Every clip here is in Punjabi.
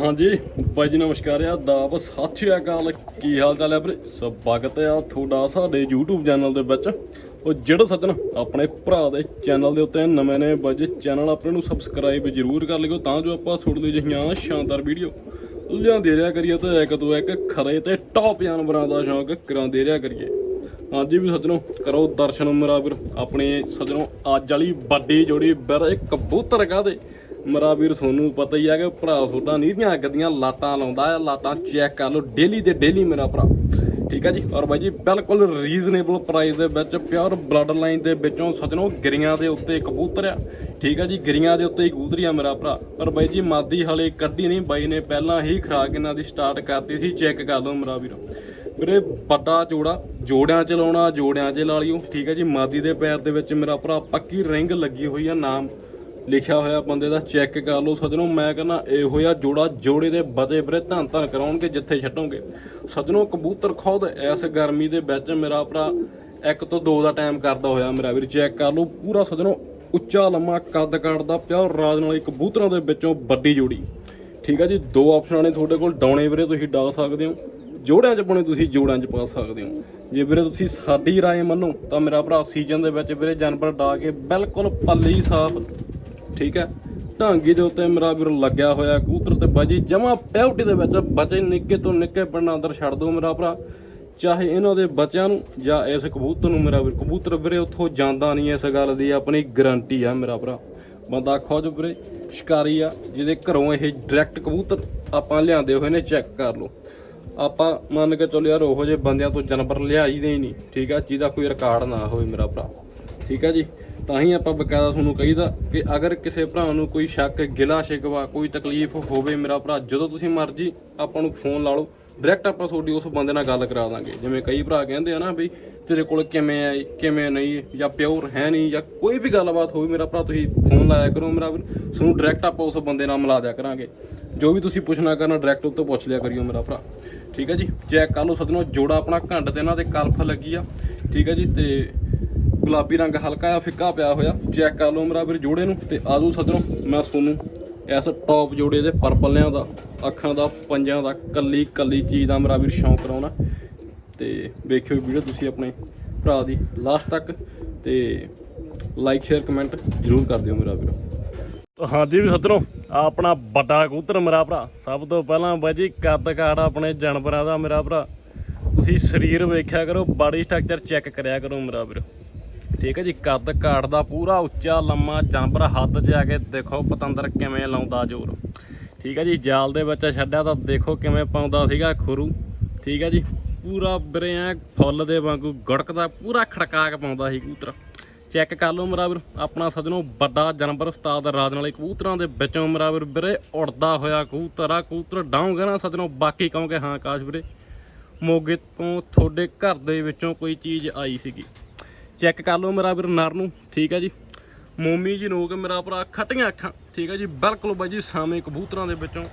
ਹਾਂਜੀ, ਬਾਈ ਜੀ ਨਮਸਕਾਰ ਆ ਦਾਬ ਸਤਿ ਸ਼੍ਰੀ ਅਕਾਲ। ਕੀ ਹਾਲ ਚਾਲ ਹੈ ਵੀਰੇ? ਸਵਾਗਤ ਆ ਤੁਹਾਡਾ ਸਾਡੇ YouTube ਚੈਨਲ ਦੇ ਵਿੱਚ। ਉਹ ਜਿਹੜਾ ਸੱਜਣ ਆਪਣੇ ਭਰਾ ਦੇ ਚੈਨਲ ਦੇ ਉੱਤੇ ਨਵੇਂ ਨੇ, ਬਾਈ ਚੈਨਲ ਆਪਣੇ ਨੂੰ ਸਬਸਕ੍ਰਾਈਬ ਜ਼ਰੂਰ ਕਰ ਲਿਓ, ਤਾਂ ਜੋ ਆਪਾਂ ਸੁਣਦੇ ਜਿਹੀਆਂ ਸ਼ਾਨਦਾਰ ਵੀਡੀਓ ਲਿਆਂਦੇ ਰਿਹਾ ਕਰੀਏ ਤੇ ਇੱਕ ਤੋਂ ਇੱਕ ਖਰੇ ਤੇ ਟੌਪ ਜਾਨਵਰਾਂ ਦਾ ਸ਼ੌਂਕ ਕਰਾਉਂਦੇ ਰਿਹਾ ਕਰੀਏ। ਹਾਂਜੀ ਵੀ ਸੱਜਣੋ, ਕਰੋ ਦਰਸ਼ਨ ਮੇਰਾ ਵੀਰ। ਆਪਣੇ ਸੱਜਣੋ, ਅੱਜ ਵਾਲੀ ਵੱਡੀ ਜੋੜੀ ਵੀਰ ਕਬੂਤਰ ਕਾਦੇ ਮੇਰਾ ਵੀਰ, ਤੁਹਾਨੂੰ ਪਤਾ ਹੀ ਆ ਕਿ ਭਰਾ ਤੁਹਾਡਾ ਅੱਗ ਦੀਆਂ ਲਾਟਾਂ ਲਾਉਂਦਾ ਆ ਲਾਟਾਂ ਚੈੱਕ ਕਰ ਲਓ ਡੇਲੀ ਤੇ ਡੇਲੀ ਮੇਰਾ ਭਰਾ। ਠੀਕ ਹੈ ਜੀ? ਔਰ ਬਾਈ ਜੀ, ਬਿਲਕੁਲ ਰੀਜ਼ਨੇਬਲ ਪ੍ਰਾਈਸ ਦੇ ਵਿੱਚ ਪਿਓਰ ਬਲੱਡ ਲਾਈਨ ਦੇ ਵਿੱਚੋਂ ਸੱਜਣੋ ਗਿਰੀਆਂ ਦੇ ਉੱਤੇ ਕਬੂਤਰ ਆ। ਠੀਕ ਹੈ ਜੀ? ਗਿਰੀਆਂ ਦੇ ਉੱਤੇ ਹੀ ਕਬੂਤਰੀ ਆ ਮੇਰਾ ਭਰਾ। ਪਰ ਬਾਈ ਜੀ, ਮਾਦੀ ਹਲੇ ਕੱਢੀ ਨਹੀਂ। ਬਾਈ ਨੇ ਪਹਿਲਾਂ ਹੀ ਖਰਾਕ ਇਹਨਾਂ ਦੀ ਸਟਾਰਟ ਕਰਤੀ ਸੀ। ਚੈੱਕ ਕਰ ਲਓ ਮੇਰਾ ਵੀਰ। ਵੀਰੇ, ਵੱਡਾ ਜੋੜਾ, ਜੋੜਿਆਂ ਚ ਲਾਉਣਾ, ਜੋੜਿਆਂ 'ਚ ਲਾ ਲਿਓ। ਠੀਕ ਹੈ ਜੀ? ਮਾਦੀ ਦੇ ਪੈਰ ਦੇ ਵਿੱਚ ਮੇਰਾ ਭਰਾ ਪੱਕੀ ਰਿੰਗ ਲੱਗੀ ਹੋਈ ਆ, ਨਾਮ ਲਿਖਿਆ ਹੋਇਆ ਬੰਦੇ ਦਾ ਚੈੱਕ ਕਰ ਲਓ ਸੱਜਣੋ, ਮੈਂ ਕਹਿੰਦਾ ਇਹੋ ਜਿਹਾ ਜੋੜਾ ਜੋੜੇ ਦੇ ਬਚੇ ਵੀਰੇ ਧੰਨ ਧੰਨ ਕਰਾਉਣਗੇ ਜਿੱਥੇ ਛੱਡੋਗੇ। ਸੱਜਣੋ, ਕਬੂਤਰ ਖੁਦ ਇਸ ਗਰਮੀ ਦੇ ਵਿੱਚ ਮੇਰਾ ਭਰਾ ਇੱਕ ਤੋਂ ਦੋ ਦਾ ਟਾਈਮ ਕਰਦਾ ਹੋਇਆ ਮੇਰਾ ਵੀਰ, ਚੈੱਕ ਕਰ ਲਓ, ਪੂਰਾ ਸੱਜਣੋ, ਉੱਚਾ, ਲੰਮਾ, ਕੱਦ ਕੱਟਦਾ ਪਿਓਰ ਰਾਜ ਨਾਲ ਕਬੂਤਰਾਂ ਦੇ ਵਿੱਚੋਂ ਵੱਡੀ ਜੋੜੀ। ਠੀਕ ਹੈ ਜੀ, ਦੋ ਆਪਸ਼ਨਾਂ ਨੇ ਤੁਹਾਡੇ ਕੋਲ, ਡਾਉਣੇ ਵੀਰੇ ਤੁਸੀਂ ਡਾ ਸਕਦੇ ਹੋ, ਜੋੜਿਆਂ 'ਚ ਪਾਉਣੇ ਤੁਸੀਂ ਜੋੜਾਂ 'ਚ ਪਾ ਸਕਦੇ ਹੋ। ਜੇ ਵੀਰੇ ਤੁਸੀਂ ਸਾਡੀ ਰਾਏ ਮੰਨੋ ਤਾਂ ਮੇਰਾ ਭਰਾ ਸੀਜ਼ਨ ਦੇ ਵਿੱਚ ਵੀਰੇ ਜਾਨਵਰ ਡਾ ਕੇ ਬਿਲਕੁਲ ਪੱਲੀ ਸਾਫ਼ ਠੀਕ ਹੈ? ਢਾਂਗੀ ਦੇ ਉੱਤੇ ਮੇਰਾ ਵੀਰ ਲੱਗਿਆ ਹੋਇਆ ਕਬੂਤਰ ਤੇ ਬਾਜੀ, ਜਮਾ ਪਿਆਉਟੀ ਦੇ ਵਿੱਚ ਬਚੇ ਨਿੱਕੇ ਤੋਂ ਨਿੱਕੇ ਪਿੰਡਾਂ ਅੰਦਰ ਛੱਡ ਦੋ ਮੇਰਾ ਭਰਾ। ਚਾਹੇ ਇਹਨਾਂ ਦੇ ਬੱਚਿਆਂ ਨੂੰ ਜਾਂ ਇਸ ਕਬੂਤਰ ਨੂੰ ਮੇਰਾ ਵੀਰ, ਕਬੂਤਰ ਵੀਰੇ, ਉੱਥੋਂ ਜਾਂਦਾ ਨਹੀਂ ਇਸ ਗੱਲ ਦੀ, ਆਪਣੀ ਗਰੰਟੀ ਆ ਮੇਰਾ ਭਰਾ। ਬੰਦਾ ਖੋਜ ਵੀਰੇ ਸ਼ਿਕਾਰੀ ਆ, ਜਿਹਦੇ ਘਰੋਂ ਇਹ ਡਾਇਰੈਕਟ ਕਬੂਤਰ ਆਪਾਂ ਲਿਆਂਦੇ ਹੋਏ ਨੇ ਚੈੱਕ ਕਰ ਲਓ। ਆਪਾਂ ਮੰਨ ਕੇ ਚੱਲ ਯਾਰ, ਉਹੋ ਜਿਹੇ ਬੰਦਿਆਂ ਤੋਂ ਜਾਨਵਰ ਲਿਆਈਦੇ ਹੀ ਨਹੀਂ, ਠੀਕ ਆ? ਜਿਹਦਾ ਕੋਈ ਰਿਕਾਰਡ ਨਾ ਹੋਵੇ ਮੇਰਾ ਭਰਾ। ਠੀਕ ਆ ਜੀ? ਤਾਂ ਹੀ ਆਪਾਂ ਬਕਾਇਦਾ ਤੁਹਾਨੂੰ ਕਹੀਦਾ ਕਿ ਅਗਰ ਕਿਸੇ ਭਰਾ ਨੂੰ ਕੋਈ ਸ਼ੱਕ, ਗਿਲਾ ਸ਼ਿਕਵਾ ਕੋਈ ਤਕਲੀਫ ਹੋਵੇ ਮੇਰਾ ਭਰਾ, ਜਦੋਂ ਤੁਸੀਂ ਮਰਜ਼ੀ ਆਪਾਂ ਨੂੰ ਫੋਨ ਲਾ ਲਓ। ਡਾਇਰੈਕਟ ਆਪਾਂ ਤੁਹਾਡੀ ਉਸ ਬੰਦੇ ਨਾਲ ਗੱਲ ਕਰਾ ਦਾਂਗੇ। ਜਿਵੇਂ ਕਈ ਭਰਾ ਕਹਿੰਦੇ ਆ ਨਾ ਵੀ ਤੇਰੇ ਕੋਲ ਕਿਵੇਂ ਆ ਕਿਵੇਂ ਨਹੀਂ, ਜਾਂ ਪਿਓਰ ਹੈ ਨਹੀਂ, ਜਾਂ ਕੋਈ ਵੀ ਗੱਲਬਾਤ ਹੋਵੇ, ਮੇਰਾ ਭਰਾ ਤੁਸੀਂ ਫੋਨ ਲਾਇਆ ਕਰੋ ਮੇਰਾ ਵੀਰ। ਤੁਹਾਨੂੰ ਡਾਇਰੈਕਟ ਆਪਾਂ ਉਸ ਬੰਦੇ ਨਾਲ ਮਿਲਾ ਦਿਆ ਕਰਾਂਗੇ। ਜੋ ਵੀ ਤੁਸੀਂ ਪੁੱਛਣਾ ਕਰਨਾ ਡਾਇਰੈਕਟ ਉੱਤੇ ਪੁੱਛ ਲਿਆ ਕਰਿਓ ਮੇਰਾ ਭਰਾ। ਠੀਕ ਹੈ ਜੀ? ਚੈੱਕ ਕਰ ਲਓ ਸਦਨੋ ਜੋੜਾ ਆਪਣਾ ਘੰਟ ਤੇ ਇਹਨਾਂ ਦੇ ਕਲਫ ਲੱਗੀ ਆ। ਠੀਕ ਹੈ ਜੀ? ਤੇ ਗੁਲਾਬੀ ਰੰਗ ਹਲਕਾ ਆ ਫਿੱਕਾ ਪਿਆ ਹੋਇਆ। ਚੈੱਕ ਕਰ ਲਓ ਮੇਰਾ ਵੀਰ ਜੋੜੇ ਨੂੰ ਤੇ ਆਜੋ ਸਦਨੋ ਮੈਂ ਤੁਹਾਨੂੰ ਇਸ ਟੌਪ ਜੋੜੇ ਦੇ ਪਰਪਲਿਆਂ ਦਾ, ਅੱਖਾਂ ਦਾ, ਪੰਜਾਂ ਦਾ, ਕੱਲੀ ਕੱਲੀ ਚੀਜ਼ ਦਾ ਮੇਰਾ ਵੀਰ ਸ਼ੌਂਕ ਕਰਾਉਣਾ। ਤੇ ਵੇਖਿਓ ਵੀਡੀਓ ਤੁਸੀਂ ਆਪਣੇ ਭਰਾ ਦੀ ਲਾਸਟ ਤੱਕ ਤੇ ਲਾਈਕ ਸ਼ੇਅਰ ਕਮੈਂਟ ਜ਼ਰੂਰ ਕਰ ਦਿਓ ਮੇਰਾ ਵੀਰ। ਹਾਂਜੀ ਵੀ ਸੱਜਣੋ ਆਪਣਾ ਵੱਡਾ ਕਬੂਤਰ ਮੇਰਾ ਭਰਾ, ਸਭ ਤੋਂ ਪਹਿਲਾਂ ਬਾਜੀ ਕੱਦ ਕਾਠ ਆਪਣੇ ਜਾਨਵਰਾਂ ਦਾ ਮੇਰਾ ਭਰਾ। ਤੁਸੀਂ ਸਰੀਰ ਵੇਖਿਆ ਕਰੋ ਬਾਡੀ ਸਟਰਕਚਰ ਚੈੱਕ ਕਰਿਆ ਕਰੋ ਮੇਰਾ ਵੀਰ। ਠੀਕ ਹੈ ਜੀ, ਕੱਦ ਕਾਠ ਦਾ ਪੂਰਾ ਉੱਚਾ, ਲੰਮਾ ਜਾਨਵਰ ਹੱਦ 'ਚ ਆ ਕੇ ਦੇਖੋ ਪਤੰਦਰ ਕਿਵੇਂ ਲਾਉਂਦਾ ਜ਼ੋਰ। ਠੀਕ ਹੈ ਜੀ, ਜਾਲ ਦੇ ਵਿੱਚ ਛੱਡਿਆ ਤਾਂ ਦੇਖੋ ਕਿਵੇਂ ਪਾਉਂਦਾ ਸੀਗਾ ਖੁਰੂ। ਠੀਕ ਹੈ ਜੀ, ਪੂਰਾ ਬਰੇ ਐ ਫੁੱਲ ਦੇ ਵਾਂਗੂ ਗੜਕਦਾ, ਪੂਰਾ ਖੜਕਾ ਕੇ ਪਾਉਂਦਾ ਸੀ ਕਬੂਤਰ। ਚੈੱਕ ਕਰ ਲਓ ਮੇਰਾ ਆਪਣਾ ਸਜਣੋ, ਵੱਡਾ ਜਾਨਵਰ ਉਸਤਾਦ ਰਾਜਨ ਵਾਲੇ ਕਬੂਤਰਾਂ ਦੇ ਵਿੱਚੋਂ ਮੇਰਾ ਵੀਰੇ, ਉੜਦਾ ਹੋਇਆ ਕਬੂਤਰ ਆ, ਕਬੂਤਰ ਡਾਉਂਗੇ ਨਾ ਸਜਣੋ, ਬਾਕੀ ਕਹੋਗੇ ਹਾਂ ਆਕਾਸ਼ ਵੀਰੇ। ਮੋਗੇ ਤੋਂ ਤੁਹਾਡੇ ਘਰ ਦੇ ਵਿੱਚੋਂ ਕੋਈ ਚੀਜ਼ ਆਈ ਸੀਗੀ। ਚੈੱਕ ਕਰ ਲਓ ਮੇਰਾ ਵੀਰ ਨਰ ਨੂੰ, ਠੀਕ ਹੈ ਜੀ। ਮੋਮੀ ਜੀ ਨੋਕ ਮੇਰਾ ਭਰਾ ਖਟੀਆਂ ਅੱਖਾਂ, ਠੀਕ ਹੈ ਜੀ। ਬਿਲਕੁਲ ਬਾਈ ਜੀ, ਸਾਵੇਂ ਕਬੂਤਰਾਂ ਦੇ ਵਿੱਚੋਂ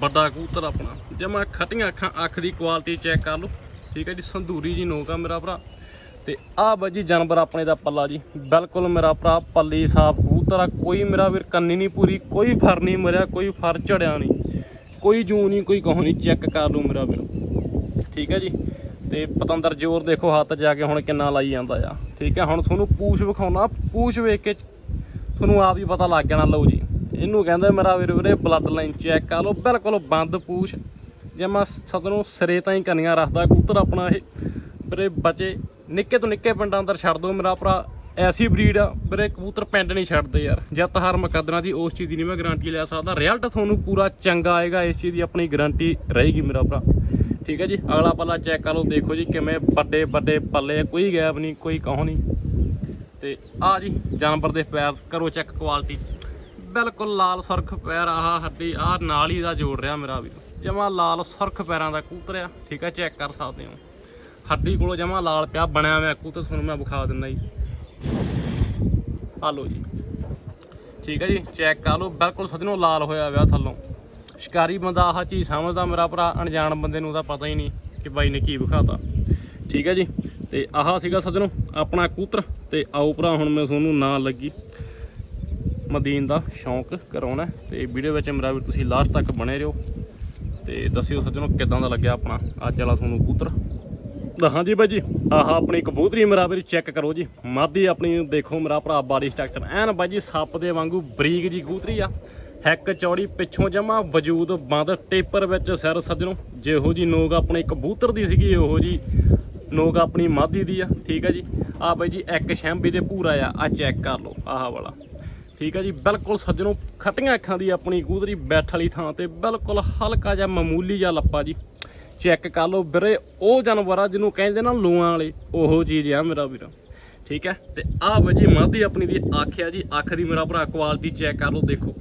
ਵੱਡਾ ਕਬੂਤਰ ਆਪਣਾ। ਜਮਾ ਖਟੀਆਂ ਅੱਖਾਂ, ਅੱਖ ਦੀ ਕੁਆਲਿਟੀ ਚੈੱਕ ਕਰ ਲਓ ਠੀਕ ਹੈ ਜੀ। ਸੰਧੂਰੀ ਜੀ ਨੋਕ ਆ ਮੇਰਾ ਭਰਾ। ਤੇ ਆਹ ਬਾਜੀ ਜਾਨਵਰ ਆਪਣੇ ਦਾ ਪੱਲਾ ਜੀ। ਬਿਲਕੁਲ ਮੇਰਾ ਭਰਾ ਪੱਲੀ ਸਾਫ਼ ਕਬੂਤਰ ਆ। ਕੋਈ ਮੇਰਾ ਵੀਰ ਕੰਨੀ ਨਹੀਂ ਪੂਰੀ, ਕੋਈ ਫਰ ਨਹੀਂ ਮਰਿਆ, ਕੋਈ ਫਰ ਝੜਿਆ ਨਹੀਂ। ਕੋਈ ਜੂ ਨਹੀਂ, ਕੋਈ ਕਹੋ ਨਹੀਂ ਚੈੱਕ ਕਰ ਲਓ ਮੇਰਾ ਵੀਰ। ਠੀਕ ਹੈ ਜੀ। ਤੇ ਪਤੰਦਰ ਜ਼ੋਰ ਦੇਖੋ ਹੱਥ ਜਾ ਕੇ ਹੁਣ ਕਿੰਨਾ ਲਾਈ ਜਾਂਦਾ ਆ। ਠੀਕ ਹੈ ਹੁਣ ਤੁਹਾਨੂੰ ਪੂਛ ਵਿਖਾਉਣਾ, ਪੂਛ ਵੇਖ ਕੇ ਤੁਹਾਨੂੰ ਆਪ ਹੀ ਪਤਾ ਲੱਗ ਜਾਣਾ, ਲਓ ਜੀ। ਇਹਨੂੰ ਕਹਿੰਦੇ ਮੇਰਾ ਵੀਰ ਵੀਰੇ ਬਲੱਡ ਲਾਈਨ ਚੈੱਕ ਕਰ ਲਓ, ਬਿਲਕੁਲ ਬੰਦ ਪੂਛ। ਜੇ ਮੈਂ ਸਦ ਨੂੰ ਸਿਰੇ ਤਾਂ ਹੀ ਕੰਨੀਆਂ ਰੱਖਦਾ, ਕਬੂਤਰ ਆਪਣਾ ਇਹ ਵੀਰੇ ਬਚੇ। ਨਿੱਕੇ ਤੋਂ ਨਿੱਕੇ ਪਿੰਡਾਂ ਅੰਦਰ ਛੱਡ ਦੋ ਮੇਰਾ ਭਰਾ ਐਸੀ ਬਰੀਡ ਆ, ਵੀਰੇ ਕਬੂਤਰ ਪਿੰਡ ਨਹੀਂ ਛੱਡਦੇ ਯਾਰ। ਜਿੱਤ ਹਾਰ ਮੁਕੱਦਰਾਂ ਦੀ ਉਸ ਚੀਜ਼ ਦੀ ਨਹੀਂ ਮੈਂ ਗਾਰੰਟੀ ਲੈ ਸਕਦਾ। ਰਿਜ਼ਲਟ ਤੁਹਾਨੂੰ ਪੂਰਾ ਚੰਗਾ ਆਏਗਾ, ਇਸ ਚੀਜ਼ ਦੀ ਆਪਣੀ ਗਾਰੰਟੀ ਰਹੇਗੀ ਮੇਰਾ ਭਰਾ। ਠੀਕ ਹੈ ਜੀ, ਅਗਲਾ ਪੱਲਾ ਚੈੱਕ ਕਰ ਲਓ, ਦੇਖੋ ਜੀ ਕਿਵੇਂ ਵੱਡੇ ਵੱਡੇ ਪੱਲੇ ਕੋਈ ਗੈਪ ਨਹੀਂ, ਕੋਈ ਕਹੋ ਨਹੀਂ। ਤੇ ਆ ਜੀ, ਜਾਨਵਰ ਦੇ ਪੈਰ, ਕਰੋ ਚੈੱਕ ਕੁਆਲਿਟੀ ਬਿਲਕੁਲ ਲਾਲ ਸੁਰਖ ਪੈਰ ਆਹ ਹੱਡੀ, ਆਹ ਨਾਲ ਹੀ ਦਾ ਜੋੜ ਰਿਹਾ ਮੇਰਾ ਵੀ। ਜਮਾ ਲਾਲ ਸੁਰਖ ਪੈਰਾਂ ਦਾ ਕਬੂਤਰ ਆ, ਠੀਕ ਹੈ ਚੈੱਕ ਕਰ ਸਕਦੇ ਹੋ। ਹੱਡੀ ਕੋਲੋਂ ਜਮਾ ਲਾਲ ਪਿਆ, ਬਣਿਆ ਹੋਇਆ ਕੂਤਰ ਤੁਹਾਨੂੰ ਮੈਂ ਵਿਖਾ ਦਿੰਦਾ ਜੀ। ਆ ਲਓ ਜੀ। ਠੀਕ ਹੈ ਜੀ ਚੈੱਕ ਕਰ ਲਓ, ਬਿਲਕੁਲ ਸਜਣੋਂ ਲਾਲ ਹੋਇਆ ਹੋਇਆ ਥੱਲੋਂ। ਸ਼ਿਕਾਰੀ ਬੰਦਾ ਆਹ ਚੀਜ਼ ਸਮਝਦਾ, ਮੇਰਾ ਭਰਾ ਅਣਜਾਣ ਬੰਦੇ ਨੂੰ ਤਾਂ ਪਤਾ ਹੀ ਨਹੀਂ ਕਿ ਬਾਈ ਨੇ ਕੀ ਵਿਖਾਤਾ। ਠੀਕ ਹੈ ਜੀ? ਤੇ ਆਹ ਸੀਗਾ ਸਜਣੋ, ਆਪਣਾ ਕੂਤਰ। ਤੇ ਆਓ ਭਰਾ, ਹੁਣ ਮੈਂ ਤੁਹਾਨੂੰ ਨਾਂ ਲੱਗੀ। ਮਦੀਨ ਦਾ ਸ਼ੌਂਕ ਕਰਾਉਣਾ ਤੇ ਵੀਡੀਓ ਵਿੱਚ ਮੇਰਾ ਵੀ ਤੁਸੀਂ ਲਾਸਟ ਤੱਕ ਬਣੇ ਰਹੋ। ਤੇ ਦੱਸਿਓ ਸੱਜਣੋ, ਕਿਦਾਂ ਦਾ ਲੱਗਿਆ ਆਪਣਾ? ਅੱਜ ਵਾਲਾ ਤੁਹਾਨੂੰ ਕੂਤਰ। ਤਾਂ ਹਾਂਜੀ ਬਾਈ ਜੀ, ਆਹ ਆਪਣੀ ਕਬੂਤਰੀ ਮੇਰਾ ਵੀ ਚੈੱਕ ਕਰੋ ਜੀ। ਮਾਦੀ ਆਪਣੀ, ਦੇਖੋ ਮੇਰਾ ਭਰਾ ਬਾਡੀ ਸਟਰਕਚਰ ਐਨ ਬਾਈ ਜੀ, ਸੱਪ ਦੇ ਵਾਂਗੂ ਬਰੀਕ ਜੀ ਕਬੂਤਰੀ ਆ। ਹੈਕ ਚੌੜੀ ਪਿੱਛੋਂ ਜਮਾ ਵਜੂਦ ਬੰਦ ਟੇਪਰ ਵਿੱਚ ਸਿਰ ਸੱਜਣੋ। ਜਿਹੋ ਜੀ ਨੋਕ ਆਪਣੇ ਕਬੂਤਰ ਦੀ ਸੀਗੀ, ਉਹੋ ਜੀ ਨੋਕ ਆਪਣੀ ਮਾਦੀ ਦੀ ਆ, ਠੀਕ ਆ ਜੀ। ਆ ਬਾਈ ਜੀ, ਇੱਕ ਸ਼ੈਂਬੀ ਦੇ ਪੂਰਾ ਆ ਆ ਚੈੱਕ ਕਰ ਲਓ, ਆਹ ਵਾਲਾ। ਠੀਕ ਆ ਜੀ, ਬਿਲਕੁਲ ਸੱਜਣੋ ਖੱਟੀਆਂ ਅੱਖਾਂ ਦੀ ਆਪਣੀ ਕਬੂਤਰੀ ਬੈਠ ਵਾਲੀ ਥਾਂ ਤੇ ਬਿਲਕੁਲ ਹਲਕਾ ਜਿਹਾ ਮਾਮੂਲੀ ਜਿਹਾ ਲੱਪਾ ਜੀ। ਚੈੱਕ ਕਰ ਲਓ ਵੀਰੇ, ਉਹ ਜਾਨਵਰ ਆ ਜਿਹਨੂੰ ਕਹਿੰਦੇ ਨਾ ਲੂਆਂ ਵਾਲੇ, ਉਹੋ ਚੀਜ਼ ਆ ਮੇਰਾ ਵੀਰਾ। ਠੀਕ ਹੈ ਤੇ ਆਹ ਵਜੀ ਮਾਦੀ ਆਪਣੀ ਦੀ ਆਖਿਆ ਜੀ, ਅੱਖ ਦੀ ਮੇਰਾ ਭਰਾ ਕੁਆਲਿਟੀ ਚੈੱਕ ਕਰ ਲਓ, ਦੇਖੋ।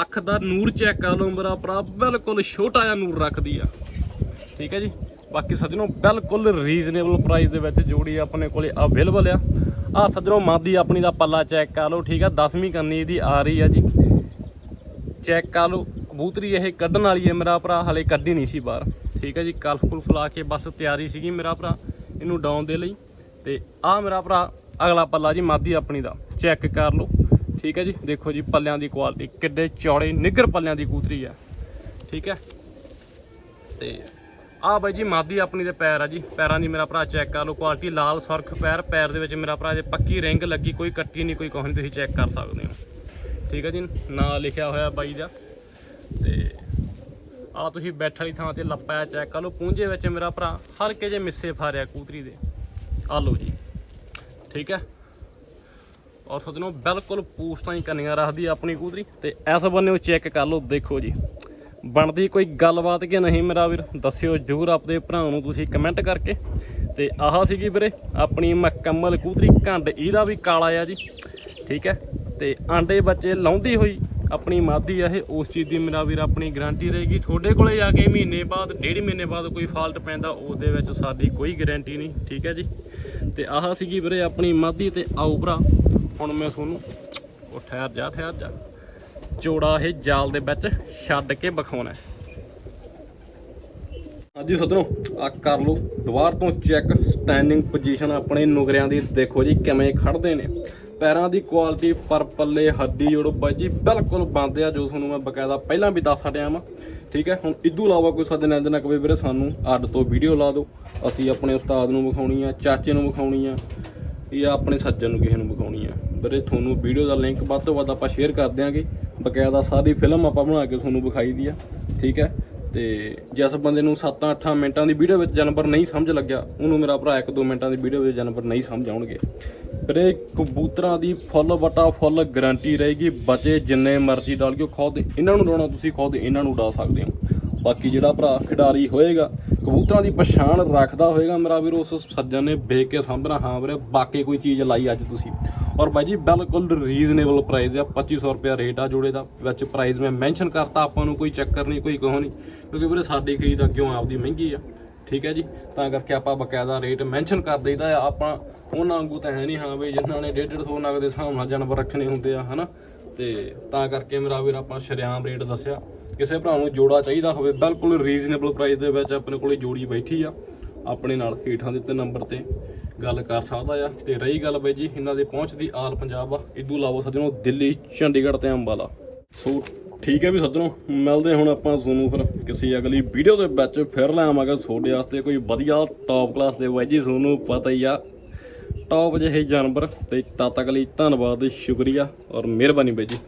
ਅੱਖ ਦਾ ਨੂਰ ਚੈੱਕ ਕਰ ਲਓ ਮੇਰਾ ਭਰਾ, ਬਿਲਕੁਲ ਛੋਟਾ ਜਿਹਾ ਨੂਰ ਰੱਖਦੀ ਆ। ਠੀਕ ਹੈ ਜੀ? ਬਾਕੀ ਸੱਜਣੋ, ਬਿਲਕੁਲ ਰੀਜ਼ਨੇਬਲ ਪ੍ਰਾਈਸ ਦੇ ਵਿੱਚ ਜੋੜੀ ਆਪਣੇ ਕੋਲੇ ਅਵੇਲੇਬਲ ਆ। ਆ ਸੱਜਣੋ, ਮਾਦੀ ਆਪਣੀ ਦਾ ਪੱਲਾ ਚੈੱਕ ਕਰ ਲਓ, ਠੀਕ ਆ? 10ਵੀਂ ਕੰਨੀ ਇਹਦੀ ਆ ਰਹੀ ਆ ਜੀ। ਚੈੱਕ ਕਰ ਲਓ ਕਬੂਤਰੀ ਇਹ ਕੱਢਣ ਵਾਲੀ ਹੈ ਮੇਰਾ ਭਰਾ, ਹਲੇ ਕੱਢੀ ਨਹੀਂ ਸੀ ਬਾਹਰ। ਠੀਕ ਹੈ ਜੀ? ਕਲਫੁਲ ਫੁਲਾ ਕੇ ਬਸ ਤਿਆਰੀ ਸੀਗੀ ਮੇਰਾ ਭਰਾ, ਇਹਨੂੰ ਡਾਉਣ ਦੇ ਲਈ। ਤੇ ਆ ਮੇਰਾ ਭਰਾ, ਅਗਲਾ ਪੱਲਾ ਜੀ ਮਾਦੀ ਆਪਣੀ ਦਾ। ਚੈੱਕ ਕਰ ਲਓ। ਠੀਕ ਹੈ ਜੀ? ਦੇਖੋ ਜੀ ਪੱਲਿਆਂ ਦੀ ਕੁਆਲਿਟੀ ਕਿੱਡੇ ਚੌੜੇ ਨਿੱਗਰ ਪੱਲਿਆਂ ਦੀ ਕਬੂਤਰੀ ਆ ਠੀਕ ਹੈ? ਤੇ ਆ ਬਾਈ ਜੀ ਮਾਦੀ ਆਪਣੀ ਦੇ ਪੈਰ ਆ ਜੀ। ਪੈਰਾਂ ਦੀ ਮੇਰਾ ਭਰਾ ਚੈੱਕ ਕਰ ਲਓ ਕੁਆਲਿਟੀ ਲਾਲ ਸੁਰਖ ਪੈਰ। ਪੈਰ ਦੇ ਵਿੱਚ ਮੇਰਾ ਭਰਾ ਜੇ ਪੱਕੀ ਰਿੰਗ ਲੱਗੀ, ਕੋਈ ਕੱਟੀ ਨਹੀਂ, ਕੋਈ ਕੁਛ ਨਹੀਂ, ਤੁਸੀਂ ਚੈੱਕ ਕਰ ਸਕਦੇ ਹੋ। ਠੀਕ ਹੈ ਜੀ? ਨਾਂ ਲਿਖਿਆ ਹੋਇਆ ਬਾਈ ਦਾ। ਤੇ ਆ ਤੁਸੀਂ ਬੈਠ ਵਾਲੀ ਥਾਂ ਤੇ ਲੱਪਾ ਚੈੱਕ ਕਰ ਲਓ। ਪੂੰਝੇ ਵਿੱਚ ਮੇਰਾ ਭਰਾ ਹਲਕੇ ਜਿਹੇ ਮਿੱਸੇ ਫਾਰਿਆ ਕੂਤਰੀ ਦੇ। ਆ ਲਓ ਜੀ। ਠੀਕ ਹੈ? ਔਰ ਸੱਜਣੋ, ਬਿਲਕੁਲ ਪੂਛਾਂ ਹੀ ਕੰਨੀਆਂ ਰੱਖਦੀ ਆਪਣੀ ਕੂਤਰੀ ਤੇ ਇਸ ਬੰਨੇ ਉਹ ਚੈੱਕ ਕਰ ਲਓ, ਦੇਖੋ ਜੀ। ਬਣਦੀ ਕੋਈ ਗੱਲਬਾਤ ਕਿ ਨਹੀਂ ਮੇਰਾ ਵੀਰ? ਦੱਸਿਓ ਜਰੂਰ ਆਪਣੇ ਭਰਾ ਨੂੰ ਤੁਸੀਂ ਕਮੈਂਟ ਕਰਕੇ। ਤੇ ਆਹ ਸੀਗੀ ਵੀਰੇ ਆਪਣੀ ਮੁਕੰਮਲ ਕੂਤਰੀ, ਘੰਡ ਇਹਦਾ ਵੀ ਕਾਲਾ ਆ ਜੀ, ਠੀਕ ਹੈ? ਤੇ ਆਂਡੇ ਬੱਚੇ ਲਾਉਂਦੀ ਹੋਈ ਆਪਣੀ ਮਾਦੀ ਆ ਇਹ, ਉਸ ਚੀਜ਼ ਦੀ ਮੇਰਾ ਵੀਰ ਆਪਣੀ ਗਾਰੰਟੀ ਰਹੇਗੀ। ਤੁਹਾਡੇ ਕੋਲੇ ਜਾ ਕੇ ਮਹੀਨੇ ਬਾਅਦ, ਡੇਢ ਮਹੀਨੇ ਬਾਅਦ ਕੋਈ ਫਾਲਟ ਪੈਂਦਾ ਉਸ ਦੇ ਵਿੱਚ ਸਾਡੀ ਕੋਈ ਗਾਰੰਟੀ ਨਹੀਂ, ਠੀਕ ਹੈ ਜੀ? ਤੇ ਆਹ ਸੀਗੀ ਵੀਰੇ ਆਪਣੀ ਮਾਦੀ ਤੇ ਆਓ ਭਰਾ। ਹੁਣ ਮੈਂ ਤੁਹਾਨੂੰ ਉਹ ਠਹਿਰ ਜਾ ਠਹਿਰ ਜਾ। ਚੋੜਾ ਇਹ ਜਾਲ ਦੇ ਵਿੱਚ ਛੱਡ ਕੇ ਵਿਖਾਉਣਾ ਹਾਂਜੀ ਸੱਜਣੋ ਆ ਕਰ ਲਓ, ਦੁਬਾਰ ਤੋਂ ਚੈੱਕ ਸਟੈਂਡਿੰਗ ਪੋਜੀਸ਼ਨ ਆਪਣੇ ਨੁਗਰਿਆਂ ਦੀ। ਦੇਖੋ ਜੀ ਕਿਵੇਂ ਖੜਦੇ ਨੇ। ਪੈਰਾਂ ਦੀ ਕੁਆਲਿਟੀ ਪਰ ਪੱਲੇ ਹੱਡੀ ਜੋੜੋ ਬਾਈ ਜੀ, ਬਿਲਕੁਲ ਬੰਦ ਆ, ਜੋ ਤੁਹਾਨੂੰ ਮੈਂ ਬਕਾਇਦਾ ਪਹਿਲਾਂ ਵੀ ਦੱਸ ਹਟਿਆ ਵਾਂ। ਠੀਕ ਹੈ, ਹੁਣ ਇਦੋਂ ਇਲਾਵਾ ਕੋਈ ਸੱਜਣ ਨਾਲ ਨਾ ਕਵੇ ਵੀਰੇ, ਸਾਨੂੰ ਅੱਡ ਤੋਂ ਵੀਡੀਓ ਲਾ ਦਿਓ। ਅਸੀਂ ਆਪਣੇ ਉਸਤਾਦ ਨੂੰ ਵਿਖਾਉਣੀ ਆ, ਚਾਚੇ ਨੂੰ ਵਿਖਾਉਣੀ ਆ ਇਹ ਆਪਣੇ ਸੱਜਣ ਨੂੰ ਕਿਸੇ ਨੂੰ ਵਿਖਾਉਣੀ ਆ। ਵੀਰੇ, ਤੁਹਾਨੂੰ ਵੀਡੀਓ ਦਾ ਲਿੰਕ ਵੱਧ ਤੋਂ ਵੱਧ ਆਪਾਂ ਸ਼ੇਅਰ ਕਰ ਦਿਆਂਗੇ। ਬਕਾਇਦਾ ਸਾਰੀ ਫਿਲਮ ਆਪਾਂ ਬਣਾ ਕੇ ਤੁਹਾਨੂੰ ਵਿਖਾਈ ਦੀ ਆ, ਠੀਕ ਹੈ? ਤੇ ਜਿਸ ਬੰਦੇ ਨੂੰ 7-8 ਮਿੰਟਾਂ ਦੀ ਵੀਡੀਓ ਵਿੱਚ ਜਾਨਵਰ ਨਹੀਂ ਸਮਝ ਲੱਗਿਆ, ਉਹਨੂੰ ਮੇਰਾ ਭਰਾ 1-2 ਮਿੰਟਾਂ ਦੀ ਵੀਡੀਓ ਵਿੱਚ ਜਾਨਵਰ ਨਹੀਂ ਸਮਝ ਆਉਣਗੇ। ਵੀਰੇ, ਕਬੂਤਰਾਂ ਦੀ ਫੁੱਲ ਵਟਾ ਫੁੱਲ ਗਾਰੰਟੀ ਰਹੇਗੀ, ਬਚੇ ਜਿੰਨੇ ਮਰਜ਼ੀ ਡਾਲਿਓ ਖੁਦ ਇਹਨਾਂ ਨੂੰ ਡਾਉਣਾ ਤੁਸੀਂ ਖੁਦ ਇਹਨਾਂ ਨੂੰ ਡਾ ਸਕਦੇ ਹੋ। ਬਾਕੀ ਜਿਹੜਾ ਭਰਾ ਖਿਡਾਰੀ ਹੋਏਗਾ ਕਬੂਤਰਾਂ ਦੀ ਪਛਾਣ ਰੱਖਦਾ ਹੋਏਗਾ ਮੇਰਾ ਵੀਰ, ਉਸ ਸੱਜਣ ਨੇ ਵੇਖ ਕੇ ਸਾਂਭਣਾ ਹਾਂ ਵੀਰੇ। ਬਾਕੀ ਕੋਈ ਚੀਜ਼ ਲਾਈ ਅੱਜ ਤੁਸੀਂ। ਔਰ ਬਾਈ ਜੀ, ਬਿਲਕੁਲ ਰੀਜ਼ਨੇਬਲ ਪ੍ਰਾਈਸ ਆ 2500 ਰੁਪਿਆ ਰੇਟ ਆ ਜੋੜੇ ਦਾ, ਵਿੱਚ ਪ੍ਰਾਈਸ ਮੈਂ ਮੈਂਸ਼ਨ ਕਰਤਾ, ਆਪਾਂ ਨੂੰ ਕੋਈ ਚੱਕਰ ਨਹੀਂ, ਕੋਈ ਕਹੋ ਨਹੀਂ। ਕਿਉਂਕਿ ਵੀਰੇ, ਸਾਡੀ ਖਰੀਦ ਅੱਗਿਓਂ ਆਪਦੀ ਮਹਿੰਗੀ ਆ। ਠੀਕ ਹੈ ਜੀ? ਤਾਂ ਕਰਕੇ ਆਪਾਂ ਬਕਾਇਦਾ ਰੇਟ ਮੈਂਸ਼ਨ ਕਰ ਦਈਦਾ ਆ। ਆਪਾਂ ਉਹਨਾਂ ਵਾਂਗੂ ਤਾਂ ਹੈ ਨਹੀਂ, ਹਾਂ ਵੀ ਜਿਨ੍ਹਾਂ ਨੇ 150 ਨਗ ਦੇ ਹਿਸਾਬ ਨਾਲ ਜਾਨਵਰ ਰੱਖਣੇ ਹੁੰਦੇ ਆ, ਹਨਾ? ਤੇ ਤਾਂ ਕਰਕੇ ਮੇਰਾ ਵੀਰ, ਆਪਾਂ ਸ਼ਰਿਆਮ ਰੇਟ ਦੱਸਿਆ। ਕਿਸੇ ਭਰਾ ਨੂੰ ਜੋੜਾ ਚਾਹੀਦਾ ਹੋਵੇ, ਬਿਲਕੁਲ ਰੀਜ਼ਨੇਬਲ ਪ੍ਰਾਈਸ ਦੇ ਵਿੱਚ ਆਪਣੇ ਕੋਲੇ ਜੋੜੀ ਬੈਠੀ ਆ, ਆਪਣੇ ਨਾਲ ਹੇਠਾਂ ਦਿੱਤੇ ਨੰਬਰ ਤੇ ਗੱਲ ਕਰ ਸਕਦਾ ਆ। ਤੇ ਰਹੀ ਗੱਲ ਬਾਈ ਜੀ, ਇਹਨਾਂ ਦੇ ਪਹੁੰਚ ਦੀ ਆਲ ਪੰਜਾਬ ਆ। ਇਦੋਂ ਲਾਵੋ ਸੱਜਣੋ, ਦਿੱਲੀ, ਚੰਡੀਗੜ੍ਹ ਤੇ ਅੰਬਾਲਾ। ਸੋ ਠੀਕ ਹੈ ਵੀ ਸੱਜਣੋ, ਮਿਲਦੇ ਹੁਣ ਆਪਾਂ ਤੁਹਾਨੂੰ ਫਿਰ ਕਿਸੇ ਅਗਲੀ ਵੀਡੀਓ ਦੇ ਵਿੱਚ। ਫਿਰ ਲੈ ਆਵਾਂਗੇ ਤੁਹਾਡੇ ਵਾਸਤੇ ਕੋਈ ਵਧੀਆ ਟੌਪ ਕਲਾਸ ਦੇ ਬਾਈ ਜੀ, ਤੁਹਾਨੂੰ ਪਤਾ ਹੀ ਆ। ਟੌਪ ਜਿਹੇ ਜਾਨਵਰ, ਤੇ ਤਦ ਤੱਕ ਲਈ ਧੰਨਵਾਦ, ਸ਼ੁਕਰੀਆ ਔਰ ਮਿਹਰਬਾਨੀ ਬਾਈ ਜੀ।